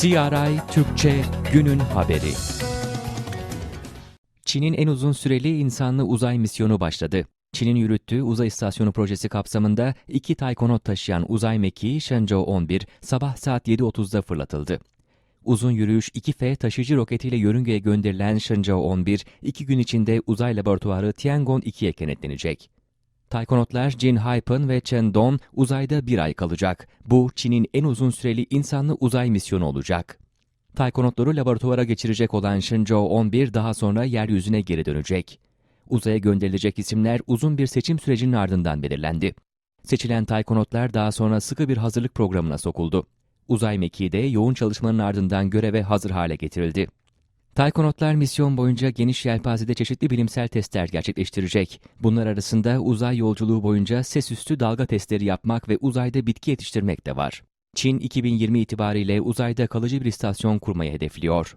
CRI Türkçe Günün Haberi Çin'in en uzun süreli insanlı uzay misyonu başladı. Çin'in yürüttüğü uzay istasyonu projesi kapsamında iki taykonot taşıyan uzay mekiği Shenzhou 11 sabah saat 7.30'da fırlatıldı. Uzun yürüyüş 2F taşıyıcı roketiyle yörüngeye gönderilen Shenzhou 11, iki gün içinde uzay laboratuvarı Tiangong 2'ye kenetlenecek. Taykonotlar Jin Haipeng ve Chen Dong uzayda bir ay kalacak. Bu Çin'in en uzun süreli insanlı uzay misyonu olacak. Taykonotları laboratuvara geçirecek olan Shenzhou 11 daha sonra yeryüzüne geri dönecek. Uzaya gönderilecek isimler uzun bir seçim sürecinin ardından belirlendi. Seçilen taykonotlar daha sonra sıkı bir hazırlık programına sokuldu. Uzay mekiği de yoğun çalışmanın ardından göreve hazır hale getirildi. Taykonotlar misyon boyunca geniş yelpazede çeşitli bilimsel testler gerçekleştirecek. Bunlar arasında uzay yolculuğu boyunca sesüstü dalga testleri yapmak ve uzayda bitki yetiştirmek de var. Çin 2020 itibariyle uzayda kalıcı bir istasyon kurmayı hedefliyor.